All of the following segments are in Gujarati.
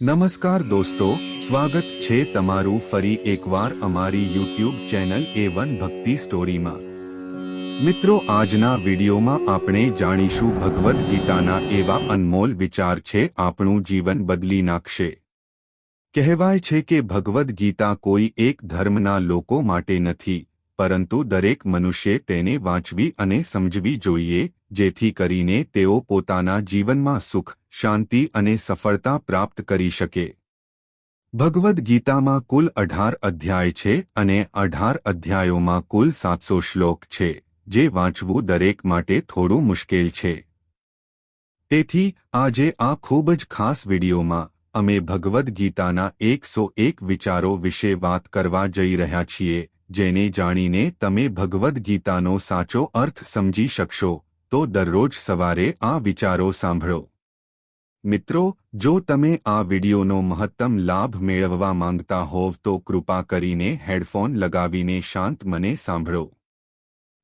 નમસ્કાર દોસ્તો, સ્વાગત છે તમારું ફરી એકવાર અમારી યુટ્યુબ ચેનલ એ વન ભક્તિ સ્ટોરીમાં. મિત્રો, આજના વિડીયોમાં આપણે જાણીશું ભગવદ્ ગીતાના એવા અનમોલ વિચાર છે, આપણું જીવન બદલી નાખશે. કહેવાય છે કે ભગવદ્ ગીતા કોઈ એક ધર્મના લોકો માટે નથી, પરંતુ દરેક મનુષ્ય તેને વાંચવી અને સમજવી જોઈએ જેથી કરીને તેઓ પોતાના જીવનમાં સુખ, શાંતિ અને સફળતા પ્રાપ્ત કરી શકે. ભગવદ્ ગીતામાં કુલ અઢાર અધ્યાય છે અને અઢાર અધ્યાયોમાં કુલ સાતસો શ્લોક છે, જે વાંચવું દરેક માટે થોડું મુશ્કેલ છે. તેથી, આજે આ ખૂબ જ ખાસ વિડીયોમાં, અમે ભગવદ્ ગીતાના એકસો એક વિચારો વિશે વાત કરવા જઈ રહ્યા છીએ, જેને જાણીને તમે ભગવદ્ ગીતાનો સાચો અર્થ સમજી શકશો. તો દરરોજ સવારે આ વિચારો સાંભળો. મિત્રો, જો તમે આ વિડિયોનો મહત્તમ લાભ મેળવવા માંગતા હોવ તો કૃપા કરીને હેડફોન લગાવીને શાંત મને સાંભળો.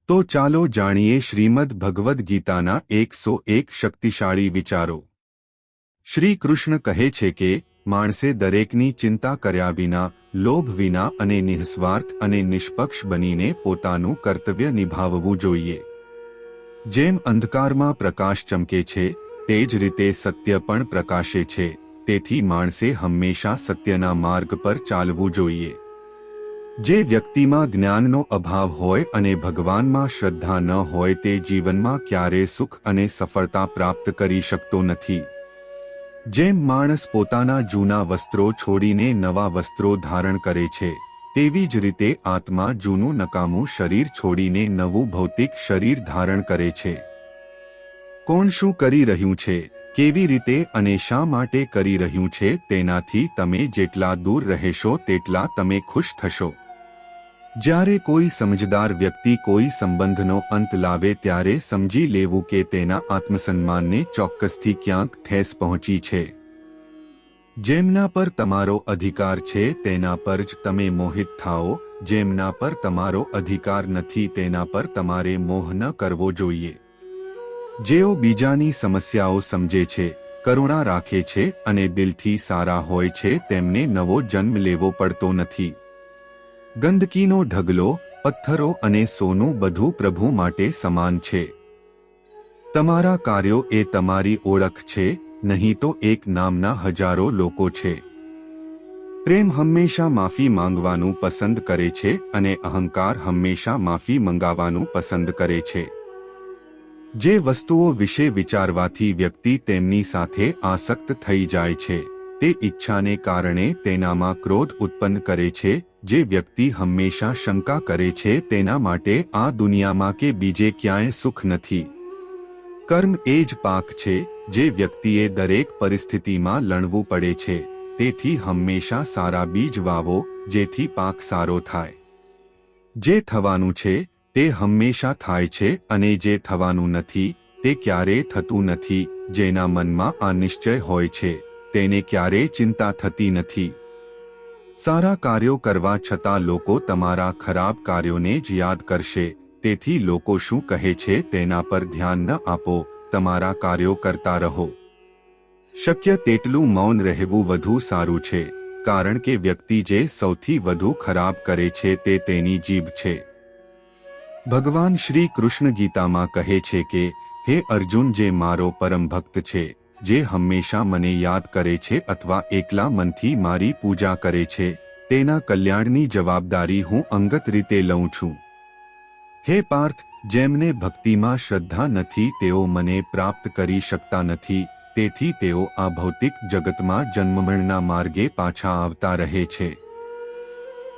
તો ચાલો જાણીએ શ્રીમદ ભગવદ્ ગીતાના એકસો એક શક્તિશાળી વિચારો. શ્રી કૃષ્ણ કહે છે કે, માણસે દરેકની ચિંતા કર્યા વિના, લોભ વિના અને નિઃસ્વાર્થ અને નિષ્પક્ષ બનીને પોતાનું કર્તવ્ય નિભાવવું જોઈએ. જેમ અંધકારમાં પ્રકાશ ચમકે છે, તે જ રીતે સત્ય પણ પ્રકાશે છે. તેથી માણસે હંમેશા સત્યના માર્ગ પર ચાલવું જોઈએ. જે વ્યક્તિમાં જ્ઞાનનો અભાવ હોય અને ભગવાનમાં શ્રદ્ધા ન હોય, તે જીવનમાં ક્યારે સુખ અને સફળતા પ્રાપ્ત કરી શકતો નથી. જેમ માણસ પોતાના જૂના વસ્ત્રો છોડીને નવા વસ્ત્રો ધારણ કરે છે તેવી જ રીતે આત્મા જૂનું નકામું શરીર છોડીને નવું ભૌતિક શરીર ધારણ કરે છે. કોણ શું કરી રહ્યું છે, કેવી રીતે અને શા માટે કરી રહ્યું છે તેનાથી તમે જેટલા દૂર રહેશો તેટલા તમે ખુશ થશો. જ્યારે કોઈ સમજદાર વ્યક્તિ કોઈ સંબંધનો અંત લાવે ત્યારે સમજી લેવું કે તેના આત્મસન્માનને ચોક્કસથી ક્યાંક ઠેસ પહોંચી છે. જેમના પર તમારો અધિકાર છે, તેના પર જ તમે મોહિત થાઓ. જેમના પર તમારો અધિકાર નથી, તેના પર તમારે મોહ ન કરવો જોઈએ. જેઓ બીજાની સમસ્યાઓ સમજે છે, કરુણા રાખે છે અને દિલથી સારા હોય છે, તેમને નવો જન્મ લેવો પડતો નથી. ગંદકીનો ઢગલો, પથ્થરો અને સોનું બધું પ્રભુ માટે સમાન છે. તમારા કાર્યો એ તમારી ઓળખ છે નહીં તો એક નામના હજારો લોકો છે. પ્રેમ હંમેશા માફી માંગવાનું પસંદ કરે છે અને અહંકાર હંમેશા માફી મંગાવવાનું પસંદ કરે છે. જે વસ્તુઓ વિશે વિચારવાથી વ્યક્તિ તેમની સાથે આસક્ત થઈ જાય છે, તે ઈચ્છાને કારણે તેનામાં ક્રોધ ઉત્પન્ન કરે છે, જે વ્યક્તિ હંમેશા શંકા કરે છે તેના માટે આ દુનિયામાં કે બીજે ક્યાંય સુખ નથી. કર્મ એ જ પાક છે જે વ્યક્તિએ દરેક પરિસ્થિતિમાં લણવું પડે છે, તેથી હંમેશા સારા બીજ વાવો, જેથી પાક સારો થાય. જે થવાનું છે, તે હંમેશા થાય છે અને જે થવાનું નથી, તે ક્યારેય થતું નથી, જેના મનમાં આ નિશ્ચય હોય છે, તેને ક્યારેય ચિંતા થતી નથી. સારા કાર્યો કરવા છતાં લોકો તમારા ખરાબ કાર્યોને જ યાદ કરશે, તેથી લોકો શું કહે છે તેના પર ધ્યાન ન આપો. તમારા કાર્યો કરતા રહો. શક્ય તેટલું મૌન રહેવું વધુ સારું છે, કારણ કે વ્યક્તિ જે સૌથી વધુ ખરાબ કરે છે તે તેની જીભ છે. ભગવાન શ્રી કૃષ્ણ ગીતામાં કહે છે કે, હે અર્જુન, જે મારો પરમ ભક્ત છે, જે હંમેશા મને યાદ કરે છે અથવા એકલા મનથી મારી પૂજા કરે છે, તેના કલ્યાણની જવાબદારી હું અંગત રીતે લઉં છું. હે પાર્થ જેમને ભક્તિમાં શ્રદ્ધા નથી, તેઓ મને પ્રાપ્ત કરી શકતા નથી. તેથી તેઓ આ ભૌતિક જગતમાં જન્મમરણના માર્ગે પાછા આવતા રહે છે.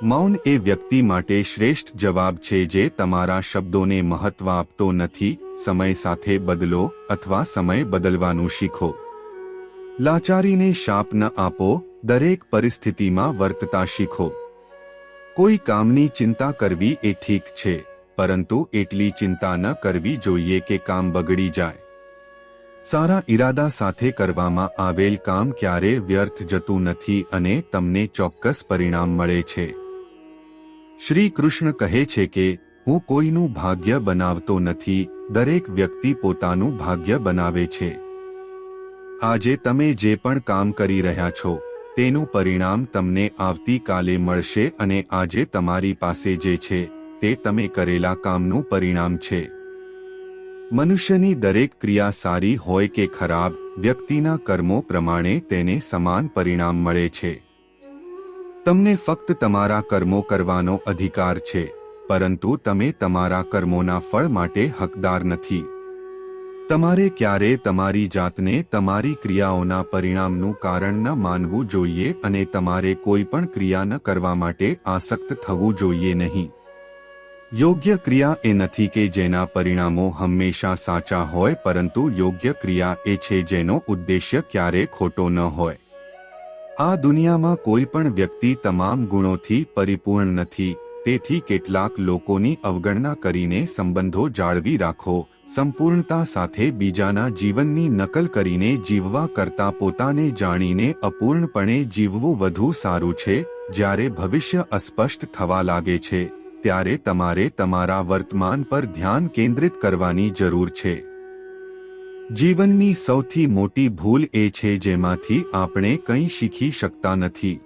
મૌન એ વ્યક્તિ માટે શ્રેષ્ઠ જવાબ છે જે તમારા શબ્દોને મહત્વ આપતો નથી. સમય સાથે બદલો અથવા સમય બદલવાનું શીખો. લાચારીને શાપ ન આપો, દરેક પરિસ્થિતિમાં વર્તતા શીખો. કોઈ કામની ચિંતા કરવી એ ઠીક છે. પરંતુ એટલી ચિંતા ન કરવી જોઈએ કે કામ બગડી જાય. સારા ઈરાદા સાથે કરવામાં આવેલ કામ ક્યારે વ્યર્થ જતું નથી અને તમને ચોક્કસ પરિણામ મળે છે. શ્રી કૃષ્ણ કહે છે કે, હું કોઈનું ભાગ્ય બનાવતો નથી, દરેક વ્યક્તિ પોતાનું ભાગ્ય બનાવે છે. આજે તમે જે પણ કામ કરી રહ્યા છો, તેનું પરિણામ તમને આવતીકાલે મળશે અને આજે તમારી પાસે જે છે તે તમે કરેલા કામનું પરિણામ છે. મનુષ્યની દરેક ક્રિયા સારી હોય કે ખરાબ, વ્યક્તિના કર્મો પ્રમાણે તેને સમાન પરિણામ મળે છે. તમને ફક્ત તમારા કર્મો કરવાનો અધિકાર છે, પરંતુ તમે તમારા કર્મોના ફળ માટે હકદાર નથી. તમારે ક્યારે તમારી જાતને તમારી ક્રિયાઓના પરિણામનું કારણ ન માનવું જોઈએ અને તમારે કોઈ પણ ક્રિયા ન કરવા માટે આસક્ત થવું જોઈએ નહીં. યોગ્ય ક્રિયા એ નથી કે જેના પરિણામો હંમેશા સાચા હોય, પરંતુ યોગ્ય ક્રિયા એ છે જેનો ઉદ્દેશ્ય ક્યારે ખોટો ન હોય. આ દુનિયામાં કોઈ પણ વ્યક્તિ તમામ ગુણોથી પરિપૂર્ણ નથી, તેથી કેટલાક લોકોની અવગણના કરીને સંબંધો જાળવી રાખો, સંપૂર્ણતા સાથે બીજાના જીવનની નકલ કરીને જીવવા કરતા પોતાને જાણીને અપૂર્ણપણે જીવવું વધુ સારું છે, જ્યારે ભવિષ્ય અસ્પષ્ટ થવા લાગે છે. ત્યારે તમારે તમારા વર્તમાન પર ધ્યાન કેન્દ્રિત કરવાની જરૂર છે. જીવનની સૌથી મોટી ભૂલ એ છે જેમાંથી આપણે કંઈ શીખી શકતા નથી.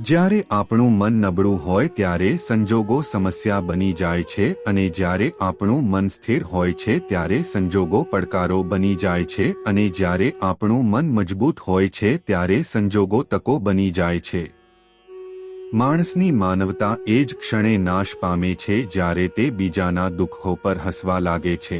જ્યારે આપણું મન નબળું હોય ત્યારે સંજોગો સમસ્યા બની જાય છે અને જ્યારે આપણું મન સ્થિર હોય છે ત્યારે સંજોગો પડકારો બની જાય છે અને જ્યારે આપણું મન મજબૂત હોય છે ત્યારે સંજોગો તકો બની જાય છે. માણસની માનવતા એ જ ક્ષણે નાશ પામે છે જ્યારે તે બીજાના દુઃખો પર હસવા લાગે છે.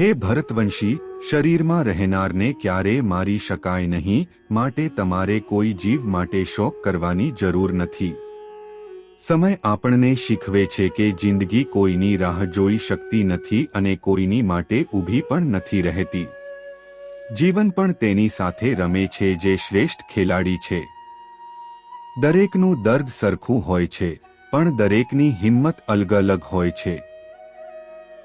હે ભરતવંશી, શરીરમાં રહેનારને ક્યારે મારી શકાય નહીં, માટે તમારે કોઈ જીવ માટે શોક કરવાની જરૂર નથી. સમય આપણને શીખવે છે કે જિંદગી કોઈની રાહ જોઈ શકતી નથી અને કોઈની માટે ઊભી પણ નથી રહેતી. જીવન પણ તેની સાથે રમે છે જે શ્રેષ્ઠ ખેલાડી છે. દરેકનું દર્દ સરખું હોય છે, પણ દરેકની હિંમત અલગ અલગ હોય છે.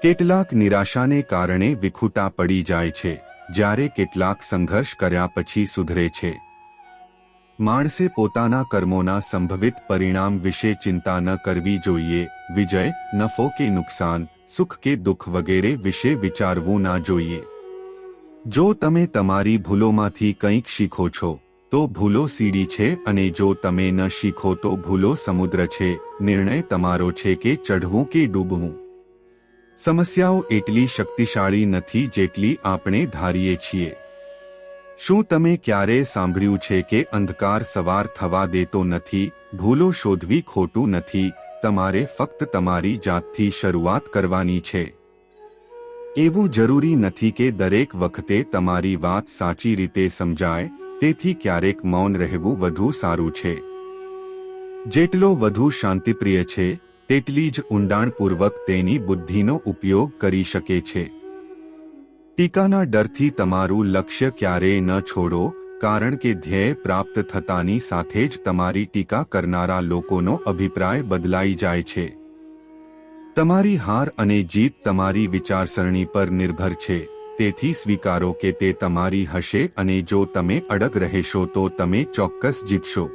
કેટલાક નિરાશાને કારણે વિખૂટા પડી જાય છે, જ્યારે કેટલાક સંઘર્ષ કર્યા પછી સુધરે છે. માણસે પોતાના કર્મોના સંભવિત પરિણામ વિશે ચિંતા ન કરવી જોઈએ, વિજય, નફો કે નુકસાન, સુખ કે દુઃખ વગેરે વિશે વિચારવું ના જોઈએ. જો તમે તમારી ભૂલોમાંથી કંઈક શીખો છો તો ભૂલો સીડી છે અને જો તમે ન શીખો તો ભૂલો સમુદ્ર છે. નિર્ણય તમારો છે કે ચઢવું કે ડૂબવું. સમસ્યાઓ એટલી શક્તિશાળી નથી જેટલી આપણે ધારીએ છીએ. શું તમે ક્યારે સાંભળ્યું છે કે અંધકાર સવાર થવા દેતો નથી? ભૂલો શોધવી ખોટું નથી. તમારે ફક્ત તમારી જાતથી શરૂઆત કરવાની છે. એવું જરૂરી નથી કે દરેક વખતે તમારી વાત સાચી રીતે સમજાય તેથી ક્યારેક મૌન રહેવું વધુ સારું છે. જેટલો વધુ શાંતિપ્રિય છે, તેટલી જ ઊંડાણપૂર્વક તેની બુદ્ધિનો ઉપયોગ કરી શકે છે. ટીકાના ડરથી તમારું લક્ષ્ય ક્યારેય ન છોડો, કારણ કે ધ્યેય પ્રાપ્ત થતાની સાથે જ તમારી ટીકા કરનારા લોકોનો અભિપ્રાય બદલાઈ જાય છે. તમારી હાર અને જીત તમારી વિચારસરણી પર નિર્ભર છે. તેથી સ્વીકારો કે તે તમારી હશે અને જો તમે અડગ રહેશો તો તમે ચોક્કસ જીતશો.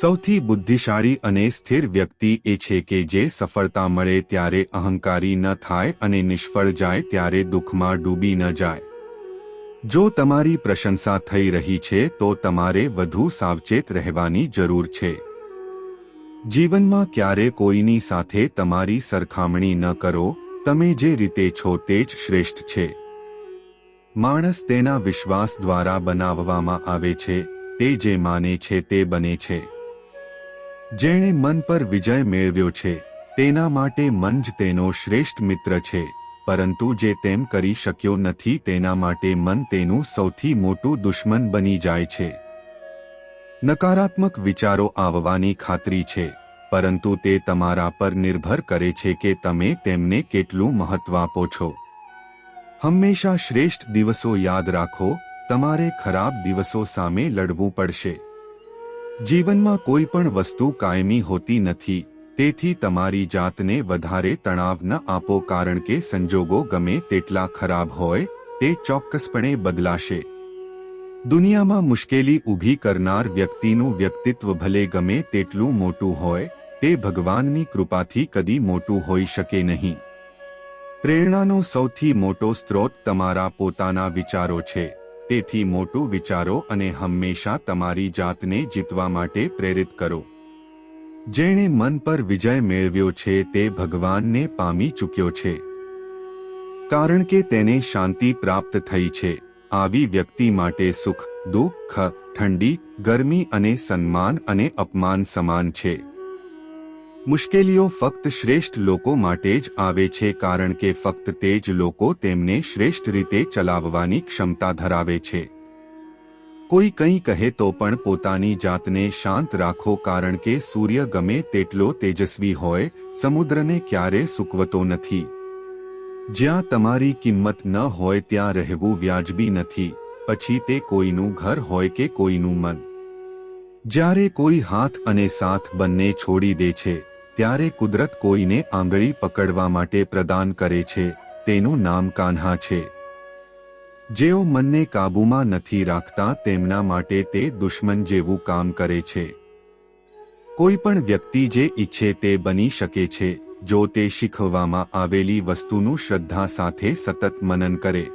સૌથી બુદ્ધિશાળી અને સ્થિર વ્યક્તિ એ છે કે જે સફળતા મળે ત્યારે અહંકારી ન થાય અને નિષ્ફળ જાય ત્યારે દુઃખમાં ડૂબી ન જાય. જો તમારી પ્રશંસા થઈ રહી છે તો તમારે વધુ સાવચેત રહેવાની જરૂર છે. જીવનમાં ક્યારે કોઈની સાથે તમારી સરખામણી ન કરો, તમે જે રીતે છો તે જ શ્રેષ્ઠ છે. માણસ તેના વિશ્વાસ દ્વારા બનાવવામાં આવે છે, તે જે માને છે તે બને છે. જેણે મન પર વિજય મેળવ્યો છે, તેના માટે મન જ તેનો શ્રેષ્ઠ મિત્ર છે, પરંતુ જે તેમ કરી શક્યો નથી તેના માટે મન તેનું સૌથી મોટું દુશ્મન બની જાય છે. નકારાત્મક વિચારો આવવાની ખાતરી છે, પરંતુ તે તમારા પર નિર્ભર કરે છે કે તમે તેમને કેટલું મહત્વ આપો છો. હંમેશા શ્રેષ્ઠ દિવસો યાદ રાખો, તમારે ખરાબ દિવસો સામે લડવું પડશે. જીવનમાં કોઈ પણ વસ્તુ કાયમી હોતી નથી, તેથી તમારી જાતને વધારે તણાવ ન આપો કારણ કે સંજોગો ગમે તેટલા ખરાબ હોય, તે ચોક્કસપણે બદલાશે. દુનિયામાં મુશ્કેલી ઊભી કરનાર વ્યક્તિનું વ્યક્તિત્વ ભલે ગમે તેટલું મોટું હોય, તે ભગવાનની કૃપાથી કદી મોટું હોઈ શકે નહીં. પ્રેરણાનો સૌથી મોટો સ્ત્રોત તમારા પોતાના વિચારો છે. તેથી મોટું વિચારો અને હંમેશા તમારી જાતને જીતવા માટે પ્રેરિત કરો. જેણે મન પર વિજય મેળવ્યો છે તે ભગવાનને પામી ચૂક્યો છે. કારણ કે તેને શાંતિ પ્રાપ્ત થઈ છે. આવી વ્યક્તિ માટે સુખ, દુઃખ, ઠંડી, ગરમી અને સન્માન અને અપમાન સમાન છે. મુશ્કેલીઓ ફક્ત શ્રેષ્ઠ લોકો માટે જ આવે છે કારણ કે ફક્ત તે જ લોકો તેમને શ્રેષ્ઠ રીતે ચલાવવાની ક્ષમતા ધરાવે છે. કોઈ કંઈ કહે તો પણ પોતાની જાતને શાંત રાખો કારણ કે સૂર્ય ગમે તેટલો તેજસ્વી હોય, સમુદ્રને ક્યારે સૂકવતો નથી. જ્યાં તમારી કિંમત ન હોય ત્યાં રહેવું વ્યાજબી નથી, પછી તે કોઈનું ઘર હોય કે કોઈનું મન. જ્યારે કોઈ હાથ અને સાથ બંને છોડી દે છે ત્યારે કુદરત કોઈને આંગળી પકડવા માટે પ્રદાન કરે છે, તેનું નામ કાન્હા છે. જેઓ મનને કાબૂમાં નથી રાખતા તેમના માટે તે દુશ્મન જેવું કામ કરે છે. કોઈ પણ વ્યક્તિ જે ઈચ્છે તે બની શકે છે, જો તે શીખવવામાં આવેલી વસ્તુનું શ્રદ્ધા સાથે સતત મનન કરે.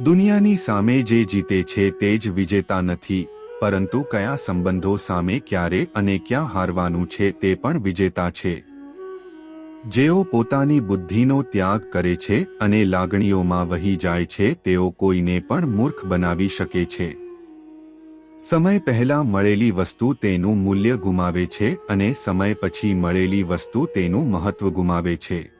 દુનિયાની સામે જે જીતે છે તે જ વિજેતા નથી પરંતુ કયા સંબંધો સામે ક્યારે અને ક્યાં હારવાનું છે તે પણ વિજેતા છે. જેઓ પોતાની બુદ્ધિનો ત્યાગ કરે છે અને લાગણીઓમાં વહી જાય છે તેઓ કોઈને પણ મૂર્ખ બનાવી શકે છે. સમય પહેલા મળેલી વસ્તુ તેનું મૂલ્ય ગુમાવે છે અને સમય પછી મળેલી વસ્તુ તેનું મહત્વ ગુમાવે છે.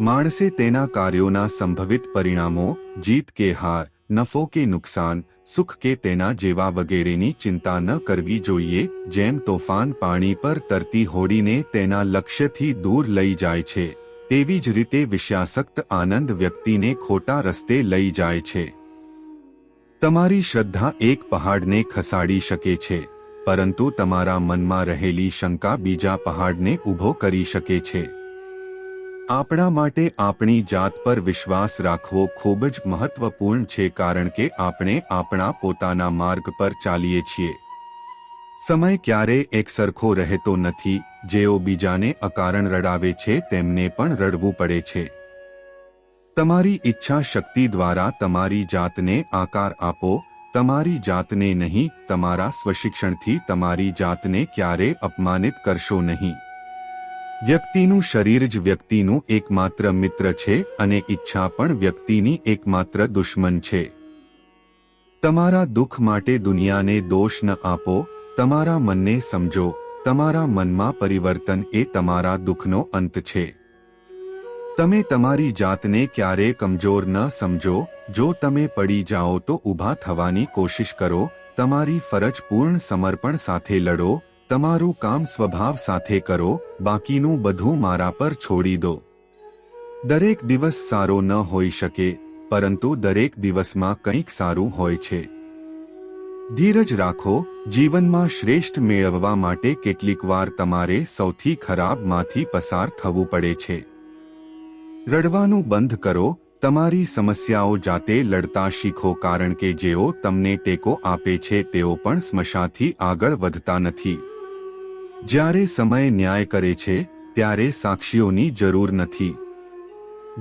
માણસે તેના કાર્યોના સંભવિત પરિણામો, જીત કે હાર નફો કે નુકસાન, સુખ કે તેના જેવા વગેરેની ચિંતા ન કરવી જોઈએ, જેમ તોફાન પાણી પર તરતી હોડીને તેના લક્ષ્યથી દૂર લઈ જાય છે, તેવી જ રીતે વિષયાસક્ત આનંદ વ્યક્તિને ખોટા રસ્તે લઈ જાય છે. તમારી શ્રદ્ધા એક પહાડને ખસાડી શકે છે, પરંતુ તમારા મનમાં રહેલી શંકા બીજા પહાડને ઊભો કરી શકે છે. આપણા માટે આપણી જાત પર વિશ્વાસ રાખવો ખૂબ જ મહત્વપૂર્ણ છે કારણ કે આપણે આપણા પોતાના માર્ગ પર ચાલીએ છીએ. સમય ક્યારે એકસરખો રહેતો નથી, જેઓ બીજાને અકારણ રડાવે છે તેમને પણ રડવું પડે છે. તમારી ઈચ્છા શક્તિ દ્વારા તમારી જાતને આકાર આપો, તમારી જાતને નહીં, તમારા સ્વશિક્ષણથી તમારી જાતને ક્યારે અપમાનિત કરશો નહીં. વ્યક્તિનું શરીર જ વ્યક્તિનું એકમાત્ર મિત્ર છે અને ઈચ્છા પણ વ્યક્તિની એકમાત્ર દુશ્મન છે. તમારા દુઃખ માટે દુનિયાને દોષ ન આપો, તમારા મનને સમજો, તમારા મનમાં પરિવર્તન એ તમારા દુઃખનો અંત છે. તમે તમારી જાતને ક્યારે કમજોર ન સમજો, જો તમે પડી જાઓ તો ઊભા થવાની કોશિશ કરો, તમારી ફરજ પૂર્ણ સમર્પણ સાથે લડો તમારું કામ સ્વભાવ સાથે કરો, બાકીનું બધું મારા પર છોડી દો. દરેક દિવસ સારો ન હોઈ શકે, પરંતુ દરેક દિવસમાં કંઈક સારું હોય છે. ધીરજ રાખો, જીવનમાં શ્રેષ્ઠ મેળવવા માટે કેટલીક વાર તમારે સૌથી ખરાબમાંથી પસાર થવું પડે છે. રડવાનું બંધ કરો, તમારી સમસ્યાઓ જાતે લડતા શીખો કારણ કે જેઓ તમને ટેકો આપે છે તેઓ પણ સ્મશાથી આગળ વધતા નથી. જ્યારે સમય ન્યાય કરે છે, ત્યારે સાક્ષીઓની જરૂર નથી.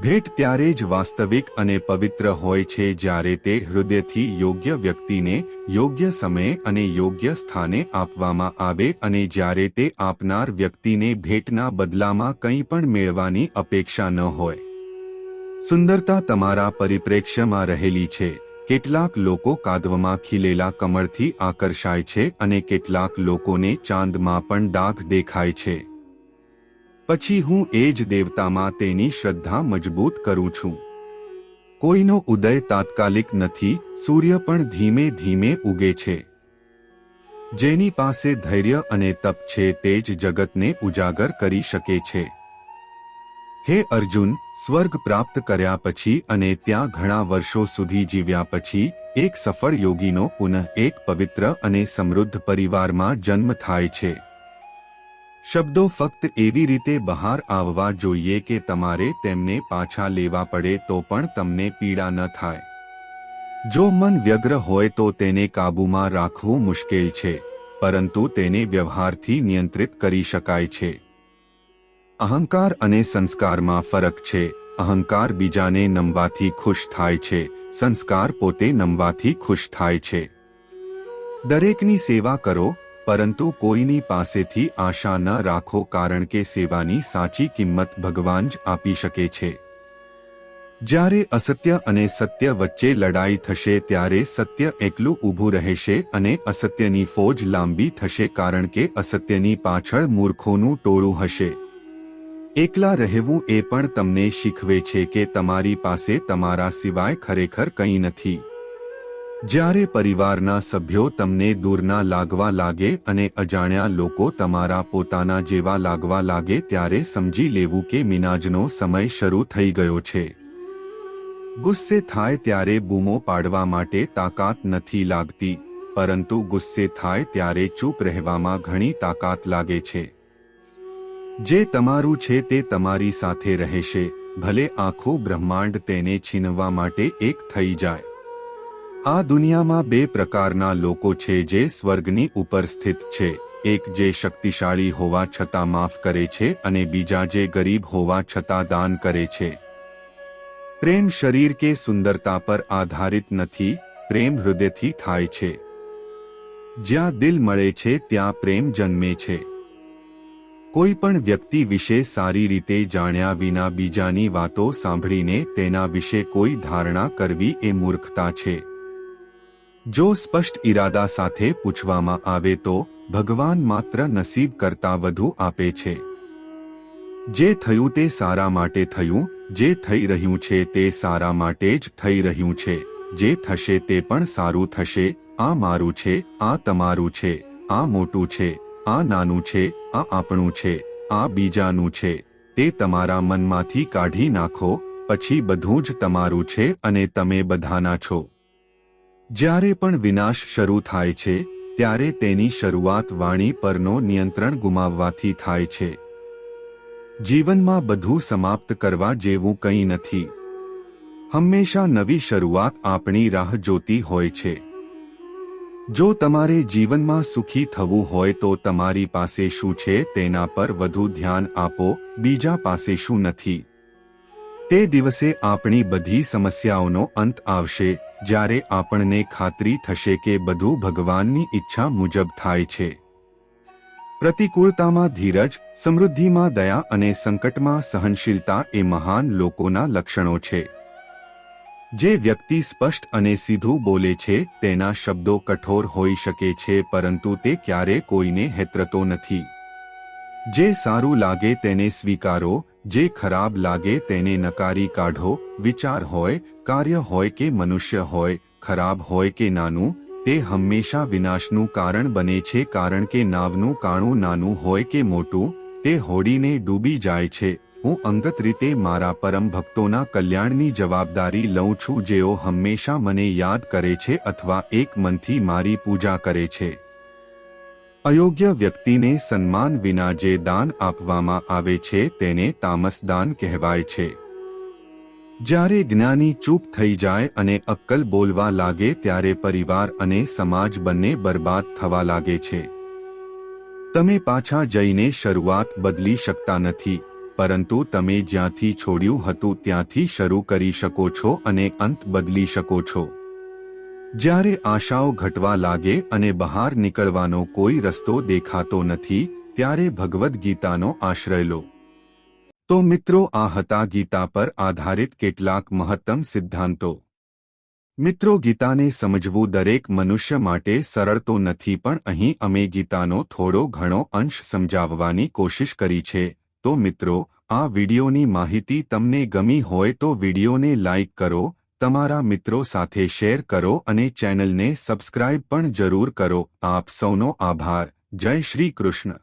ભેટ ત્યારે જ વાસ્તવિક અને પવિત્ર હોય છે જ્યારે તે હૃદયથી યોગ્ય વ્યક્તિને યોગ્ય સમયે અને યોગ્ય સ્થાને આપવામાં આવે અને જ્યારે તે આપનાર વ્યક્તિને ભેટના બદલામાં કંઈ પણ મેળવાની અપેક્ષા ન હોય. સુંદરતા તમારા પરિપ્રેક્ષ્યમાં રહેલી છે. કેટલાક લોકો કાદવમાં ખીલેલા કમળથી આકર્ષાય છે અને કેટલાક લોકોને ચાંદમાં પણ ડાઘ દેખાય છે. પછી હું એ જ દેવતામાં તેની શ્રદ્ધા મજબૂત કરું છું. કોઈનો ઉદય તાત્કાલિક નથી, સૂર્ય પણ ધીમે ધીમે ઉગે છે. જેની પાસે ધૈર્ય અને તપ છે તે જ જગતને ઉજાગર કરી શકે છે. હે અર્જુન, સ્વર્ગ પ્રાપ્ત કર્યા પછી અને ત્યાં ઘણા વર્ષો સુધી જીવ્યા પછી, એક સફળ યોગીનો પુનઃ એક પવિત્ર અને સમૃદ્ધ પરિવારમાં જન્મ થાય છે. શબ્દો ફક્ત એવી રીતે બહાર આવવા જોઈએ કે તમારે તેમને પાછા લેવા પડે તો પણ તમને પીડા ન થાય. જો મન વ્યગ્ર હોય તો તેને કાબૂમાં રાખવું મુશ્કેલ છે, પરંતુ તેને વ્યવહારથી નિયંત્રિત કરી શકાય છે. અહંકાર અને સંસ્કારમાં ફરક છે. અહંકાર બીજાને નમવાથી ખુશ થાય છે. સંસ્કાર પોતે નમવાથી ખુશ થાય છે. દરેકની સેવા કરો, પરંતુ કોઈની પાસેથી આશા ન રાખો કારણ કે સેવાની સાચી કિંમત ભગવાન જ આપી શકે છે. જ્યારે અસત્ય અને સત્ય વચ્ચે લડાઈ થશે ત્યારે સત્ય એકલું ઊભું રહેશે અને અસત્યની ફોજ લાંબી થશે કારણ કે અસત્યની પાછળ મૂર્ખોનું ટોળું હશે. એકલા રહેવું એ પણ તમને શીખવે છે કે તમારી પાસે તમારા સિવાય ખરેખર કંઈ નથી. જ્યારે પરિવારના સભ્યો તમને દૂરના લાગવા લાગે અને અજાણ્યા લોકો તમારા પોતાના જેવા લાગવા લાગે ત્યારે સમજી લેવું કે મિનાજનો સમય શરૂ થઈ ગયો છે. ગુસ્સે થાય ત્યારે બૂમો પાડવા માટે તાકાત નથી લાગતી, પરંતુ ગુસ્સે થાય ત્યારે ચૂપ રહેવામાં ઘણી તાકાત લાગે છે. જે તમારું છે તે તમારી સાથે રહેશે, ભલે આખું બ્રહ્માંડ તેને છીનવા માટે એક થઈ જાય. આ દુનિયામાં બે પ્રકારના લોકો છે જે સ્વર્ગની ઉપર સ્થિત છે, એક જે શક્તિશાળી હોવા છતાં માફ કરે છે અને બીજા જે ગરીબ હોવા છતાં દાન કરે છે. પ્રેમ શરીર કે સુંદરતા પર આધારિત નથી, પ્રેમ હૃદયથી થાય છે. જ્યાં દિલ મળે છે ત્યાં પ્રેમ જન્મે છે. કોઈ પણ વ્યક્તિ વિશે સારી રીતે જાણ્યા વિના બીજાની વાતો સાંભળીને તેના વિશે કોઈ ધારણા કરવી એ મૂર્ખતા છે. જો સ્પષ્ટ ઈરાદા સાથે પૂછવામાં આવે તો ભગવાન માત્ર નસીબ કરતા વધુ આપે છે. જે થયું તે સારા માટે થયું, જે થઈ રહ્યું છે તે સારા માટે જ થઈ રહ્યું છે, જે થશે તે પણ સારું થશે, આ મારું છે, આ તમારું છે, આ મોટું છે. આ નાનું છે, આ આપણું છે, આ બીજાનું છે. તે તમારા મનમાંથી કાઢી નાખો, પછી બધું જ તમારું છે અને તમે બધાના છો. જ્યારે પણ વિનાશ શરૂ થાય છે, ત્યારે તેની શરૂઆત વાણી પરનો નિયંત્રણ ગુમાવવાથી થાય છે. જીવનમાં બધું સમાપ્ત કરવા જેવું કંઈ નથી. હંમેશા નવી શરૂઆત આપણી રાહ જોતી હોય છે. જો તમારે જીવનમાં સુખી થવું હોય તો તમારી પાસે શું છે તેના પર વધુ ધ્યાન આપો, બીજા પાસે શું નથી. તે દિવસે આપણી બધી સમસ્યાઓનો અંત આવશે, જ્યારે આપણને ખાતરી થશે કે બધું ભગવાનની ઈચ્છા મુજબ થાય છે. પ્રતિકૂળતામાં ધીરજ, સમૃદ્ધિમાં દયા અને સંકટમાં સહનશીલતા એ મહાન લોકોના લક્ષણો છે. જે વ્યક્તિ સ્પષ્ટ અને સીધું બોલે છે, તેના શબ્દો કઠોર હોઈ શકે છે, પરંતુ તે ક્યારે કોઈને હેતરતો નથી. જે સારું લાગે તેને સ્વીકારો, જે ખરાબ લાગે તેને નકારી કાઢો, વિચાર હોય, કાર્ય હોય કે મનુષ્ય હોય, ખરાબ હોય કે નાનું, તે હંમેશા વિનાશનું કારણ બને છે કારણ કે નાવનું કાણું નાનું હોય કે મોટું, તે હોડીને ડૂબી જાય છે. હું અંગત રીતે મારા પરમ ભક્તોના કલ્યાણની જવાબદારી લઉં છું જેઓ હંમેશા મને યાદ કરે છે અથવા એક મનથી મારી પૂજા કરે છે. અયોગ્ય વ્યક્તિને સન્માન વિના જે દાન આપવામાં આવે છે તેને તામસદાન કહેવાય છે. જ્યારે જ્ઞાની ચૂપ થઈ જાય અને અક્કલ બોલવા લાગે ત્યારે પરિવાર અને સમાજ બંને બરબાદ થવા લાગે છે. તમે પાછા જઈને શરૂઆત બદલી શકતા નથી. પરંતુ તમે જ્યાંથી છોડ્યું હતું ત્યાંથી શરૂ કરી શકો છો અને અંત બદલી શકો છો. જ્યારે આશાઓ ઘટવા લાગે અને બહાર નીકળવાનો કોઈ રસ્તો દેખાતો નથી, ત્યારે ભગવદ્ ગીતાનો આશ્રય લો. તો મિત્રો, આ હતા ગીતા પર આધારિત કેટલાક મહત્તમ સિદ્ધાંતો. મિત્રો, ગીતાને સમજવું દરેક મનુષ્ય માટે સરળ તો નથી, પણ અહીં અમે ગીતાનો થોડો ઘણો અંશ સમજાવવાની કોશિશ કરી છે. તો મિત્રો, આ વિડીયોની માહિતી તમને ગમી હોય તો વિડીયોને લાઇક કરો, તમારા મિત્રો સાથે શેર કરો અને ચેનલને સબસ્ક્રાઇબ પણ જરૂર કરો. આપ સૌનો આભાર. જય શ્રી કૃષ્ણ.